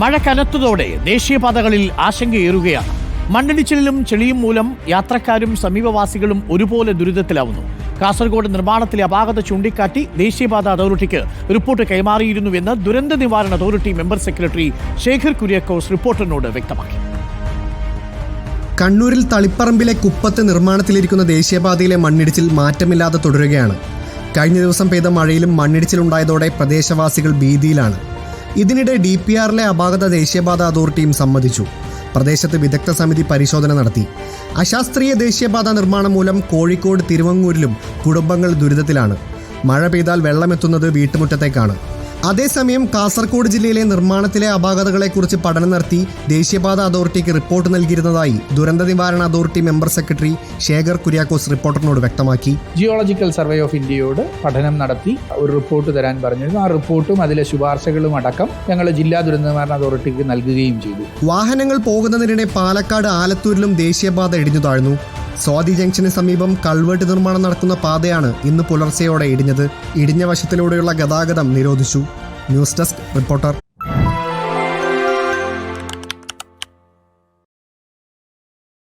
മഴ കനത്തതോടെ ദേശീയപാതകളിൽ ആശങ്കയേറുകയാണ്. മണ്ണിടിച്ചിലും ചെളിയും മൂലം യാത്രക്കാരും സമീപവാസികളും ഒരുപോലെ ദുരിതത്തിലാവുന്നു. കാസർഗോഡ് നിർമ്മാണത്തിലെ അപാകത ചൂണ്ടിക്കാട്ടി ദേശീയപാത അതോറിറ്റിക്ക് റിപ്പോർട്ട് കൈമാറിയിരുന്നുവെന്ന് ദുരന്ത നിവാരണ authority member secretary Shekhar Kuriakose റിപ്പോർട്ടറിനോട് വ്യക്തമാക്കി. കണ്ണൂരിൽ തളിപ്പറമ്പിലെ കുപ്പത്ത് നിർമ്മാണത്തിലിരിക്കുന്ന ദേശീയപാതയിലെ മണ്ണിടിച്ചിൽ മാറ്റമില്ലാതെ തുടരുകയാണ്. കഴിഞ്ഞ ദിവസം പെയ്ത മഴയിലും മണ്ണിടിച്ചിലുണ്ടായതോടെ പ്രദേശവാസികൾ ഭീതിയിലാണ്. ഇതിനിടെ ഡി പി ആറിലെ അപാകത ദേശീയപാത അതോറിറ്റിയും സമ്മതിച്ചു. പ്രദേശത്ത് വിദഗ്ധ സമിതി പരിശോധന നടത്തി. അശാസ്ത്രീയ ദേശീയപാത നിർമ്മാണം മൂലം കോഴിക്കോട് തിരുവങ്ങൂരിലും കുടുംബങ്ങൾ ദുരിതത്തിലാണ്. മഴ പെയ്താൽ വെള്ളമെത്തുന്നത് വീട്ടുമുറ്റത്തേക്കാണ്. അതേസമയം കാസർഗോഡ് ജില്ലയിലെ നിർമ്മാണത്തിലെ അപാകതകളെക്കുറിച്ച് പഠനം നടത്തി ദേശീയപാത അതോറിറ്റിക്ക് റിപ്പോർട്ട് നൽകിയിരുന്നതായി ദുരന്ത നിവാരണ authority member secretary Shekhar Kuriakose റിപ്പോർട്ടറിനോട് വ്യക്തമാക്കി. ജിയോളജിക്കൽ സർവേ ഓഫ് ഇന്ത്യയോട് പഠനം നടത്തി ഒരു റിപ്പോർട്ട് തരാൻ പറഞ്ഞിരുന്നു. ആ റിപ്പോർട്ടും അതിലെ ശുപാർശകളും അടക്കം ഞങ്ങൾ ജില്ലാ ദുരന്ത നിവാരണ അതോറിറ്റിക്ക് നൽകുകയും ചെയ്തു. വാഹനങ്ങൾ പോകുന്നതിനിടെ പാലക്കാട് ആലത്തൂരിലും ദേശീയപാത ഇടിഞ്ഞു താഴ്ന്നു. സ്വാതി ജംഗ്ഷന് സമീപം കൾവേട്ട് നിർമ്മാണം നടക്കുന്ന പാതയാണ് ഇന്ന് പുലർച്ചെയോടെ ഇടിഞ്ഞത്. ഇടിഞ്ഞ വശത്തിലൂടെയുള്ള ഗതാഗതം നിരോധിച്ചു. News desk reporter.